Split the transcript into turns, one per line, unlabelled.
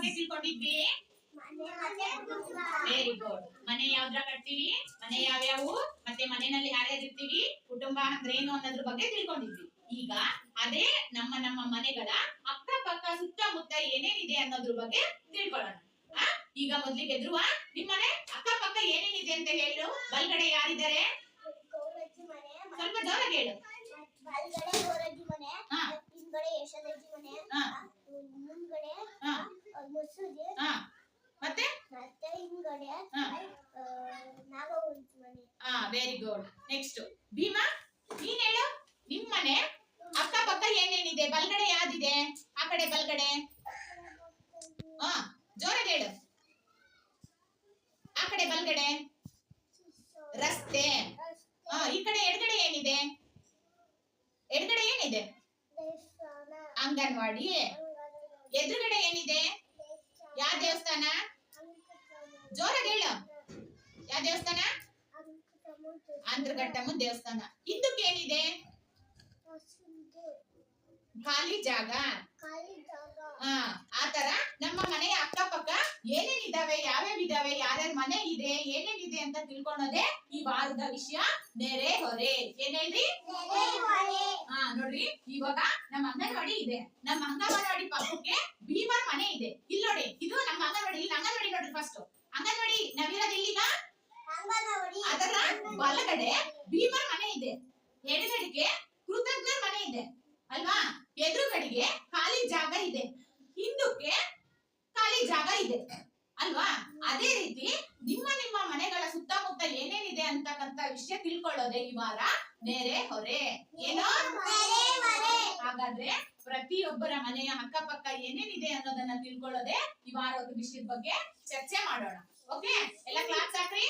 ಬಗ್ಗೆ ತಿಳ್ಕೊಂಡಿದ್ವಿ very good ಮನೆ ಯಾವ್ದ್ರ ಕಟ್ತೀವಿ? ಮನೆ ಯಾವ್ಯಾವು? ಮತ್ತೆ ಮನೆಯಲ್ಲಿ ಯಾರ್ಯಾರಿರ್ತೀವಿ ಕುಟುಂಬ ಅಂದ್ರೆ ಏನು ಅನ್ನೋದ್ರ ಬಗ್ಗೆ ತಿಳ್ಕೊಂಡಿದ್ವಿ. ಈಗ ಅದೇ ನಮ್ಮ ನಮ್ಮ ಮನೆಗಳ ಅಕ್ಕಪಕ್ಕ ಸುತ್ತಮುತ್ತ ಏನೇನಿದೆ ಅನ್ನೋದ್ರ ಬಗ್ಗೆ ತಿಳ್ಕೊಳ್ಳೋಣ. ಈಗ ಮೊದ್ಲಿಗೆ ಎದುರುವ ನಿಮ್ಮನೆ ಅಕ್ಕ ಪಕ್ಕ ಏನೇನಿದೆ ಅಂತ ಹೇಳು. ಬಲ್ಗಡೆ ಯಾರಿದ್ದಾರೆ? ಸ್ವಲ್ಪ ಜೋರಾಗಿ ಹೇಳು. ಹಾ ಮತ್ತೆ? ಹಾ.
ಮನೆ.
ವೆರಿ ಗುಡ್ ನೆಕ್ಸ್ಟ್ ಭೀಮಾ ನೀನ್ ಹೇಳು. ನಿಮ್ಮನೆ ಅಕ್ಕಪಕ್ಕ ಏನೇನಿದೆ? ಬಲ್ಗಡೆ ಯಾವ್ದಿದೆ? ಆ ಕಡೆ ಬಲ್ಗಡೆ. ಹಾ ಜೋರಾಗಿ ಹೇಳು. ಆ ಕಡೆ ಬಲ್ಗಡೆ. ರಸ್ತೆ. ಹಾ ಈ ಕಡೆ ಎಡಗಡೆ ಏನಿದೆ? ಎಡಗಡೆ ಏನಿದೆ? ಅಂಗನವಾಡಿ. ಎದುರುಗಡೆ ಏನಿದೆ? ಯಾವ ದೇವಸ್ಥಾನ? ಜೋರ ಹೇಳು. ಯಾವ ದೇವಸ್ಥಾನ? ಆಂಧ್ರಘಟ್ಟಮ್ಮ ದೇವಸ್ಥಾನ. ಹಿಂದಕ್ಕೆ ಏನಿದೆ? ಖಾಲಿ ಜಾಗ. ಹಾ ಆತರ ನಮ್ಮ ಮನೆಯ ಅಕ್ಕಪಕ್ಕ ಏನೇನಿದಾವೆ ಯಾವ್ಯಾವ ಇದಾವೆ ಯಾರ್ಯಾರ ಮನೆ ಇದೆ ಏನೇನಿದೆ ಅಂತ ತಿಳ್ಕೊಳೋದೇ ಈ ವಾರದ ವಿಷಯ. ನೆರೆ ಹೊರೆ. ಏನ್ ಹೇಳ್ರಿ? ಹಾ ನೋಡ್ರಿ ಇವಾಗ ನಮ್ಮ ಅಂಗನವಾಡಿ ಇದೆ. ನಮ್ಮ ಅಂಗನವಾಡಿ ಪಕ್ಕಕ್ಕೆ ಭೀಮರ್ ಮನೆ ಇದೆ. ಇಲ್ಲಿ ನೋಡಿ ಇದು ನಮ್ಮ ಅಂಗನವಾಡಿ ಇಲ್ಲಿ ಅಂಗನವಾಡಿ ನೋಡ್ರಿ ಫಸ್ಟ್ ಅಂಗನವಾಡಿ ನಾವಿರೋದು
ಅಂಗನವಾಡಿ.
ಅದರ ಬಲಗಡೆ ಭೀಮರ್ ಮನೆ ಇದೆ. ಎಡಗಡೆಗೆ ಕೃತಜ್ಞರ ಮನೆ ಇದೆ. ಅಲ್ವಾ? ಎದುರುಗಡೆಗೆ ಖಾಲಿ ಜಾಗ ಇದೆ. ಹಿಂದಕ್ಕೆ ಖಾಲಿ ಜಾಗ ಇದೆ. ಅಲ್ವಾ? ಅದೇ ರೀತಿ ನಿಮ್ಮ ನಿಮ್ಮ ಮನೆಗಳ ಸುತ್ತಮುತ್ತ ಏನೇನಿದೆ ಅಂತಕ್ಕಂತ ವಿಷಯ ತಿಳ್ಕೊಳ್ಳೋದೆ ಈ ವಾರ. ನೆರೆ ಹೊರೆ. ಏನೋ ಹಾಗಾದ್ರೆ ಪ್ರತಿಯೊಬ್ಬರ ಮನೆಯ ಅಕ್ಕಪಕ್ಕ ಏನೇನಿದೆ ಅನ್ನೋದನ್ನ ತಿಳ್ಕೊಳ್ಳೋದೆ ಈ ವಾರದ ವಿಷಯದ ಬಗ್ಗೆ ಚರ್ಚೆ ಮಾಡೋಣ. ಓಕೆ ಎಲ್ಲ ಕ್ಲಾಸ್ ಹಾಕ್ರಿ